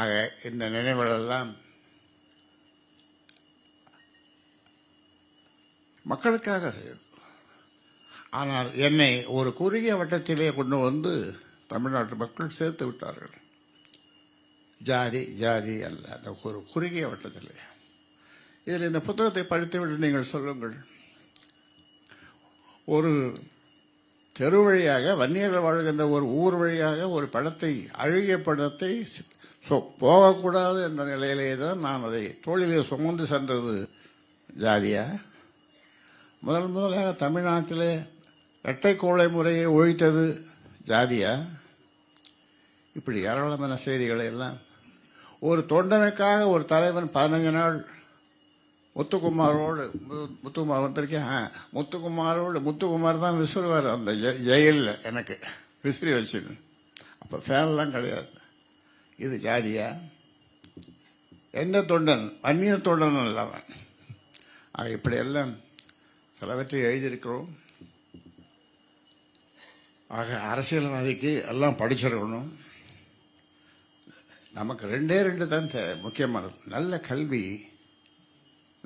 ஆக இந்த நினைவுகளெல்லாம் மக்களுக்காக செய்தது. ஆனால் என்னை ஒரு குறுகிய வட்டத்திலே கொண்டு வந்து தமிழ்நாட்டு மக்கள் சேர்த்து விட்டார்கள். ஜாதி ஜாதி அல்ல அந்த ஒரு குறுகிய வட்டத்திலே. இதில் இந்த புத்தகத்தை படித்துவிட்டு நீங்கள் சொல்லுங்கள். ஒரு தெரு வழியாக வன்னியர்கள் வாழ்கின்ற ஒரு ஊர் வழியாக ஒரு படத்தை அழுகிய படத்தை சொ- போகக்கூடாது என்ற நிலையிலே தான் நான் அதை தோளிலே சுமந்து சென்றது. ஜாதியா? முதல் முதலாக தமிழ்நாட்டிலே இரட்டை கோளை முறையை ஒழித்தது ஜாதியா? இப்படி ஏராளமான செய்திகளை எல்லாம். ஒரு தொண்டனுக்காக ஒரு தலைவன் பதினஞ்சு நாள் முத்துக்குமாரோடு மு- முத்துக்குமார் வந்திருக்கேன். ஆ, முத்துக்குமாரோடு முத்துக்குமார் தான் விசிறுவார் அந்த ஜெ- ஜெயிலில் எனக்கு. விசிறி வச்சு அப்போ ஃபேன்லாம் கிடையாது. இது ஜாதியா? எந்த தொண்டன்? அந்நிய தொண்டன் அல்லவன் ஆக இப்படியெல்லாம் சிலவற்றை எழுதியிருக்கிறோம். ஆக அரசியல்வாதிக்கு எல்லாம் படிச்சிருக்கணும். நமக்கு ரெண்டே ரெண்டு தான் முக்கியமானது. நல்ல கல்வி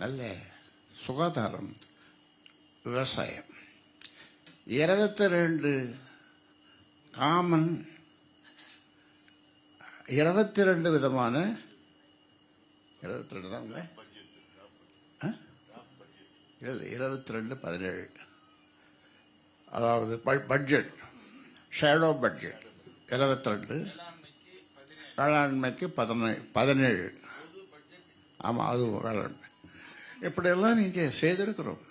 நல்ல சுகாதாரம் விவசாயம். இருபத்தி ரெண்டு காமன் இருபத்தி ரெண்டு விதமான இருபத்தி ரெண்டு தான் இல்லை? இருபத்தி ரெண்டு பதினேழு. அதாவது ப- பட்ஜெட் ஷேடோ பட்ஜெட் இருபத்தி ரெண்டு. வேளாண்மைக்கு பதினேழு பதினேழு. ஆமாம் அதுவும் வேளாண்மை. இப்படியெல்லாம் நீங்கள் செய்திருக்கிறோம்.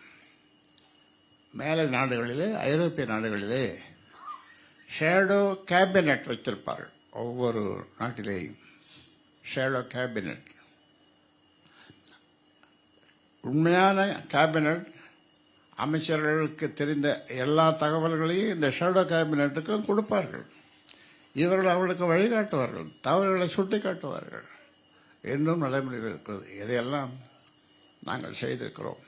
மேலை நாடுகளிலே ஐரோப்பிய நாடுகளிலே ஷேடோ கேபினட் வைத்திருப்பார்கள் ஒவ்வொரு நாட்டிலேயும் ஷேடோ கேபினட் உண்மையான கேபினட் அமைச்சர்களுக்கு தெரிந்த எல்லா தகவல்களையும் இந்த ஷேடோ கேபினட்டுக்கும் கொடுப்பார்கள். இவர்கள் அவர்களுக்கு வழிகாட்டுவார்கள் தவறுகளை சுட்டி காட்டுவார்கள் இன்னும் நடைமுறையில் இருக்கிறது. இதையெல்லாம் நாங்கள் செய்திருக்கிறோம்.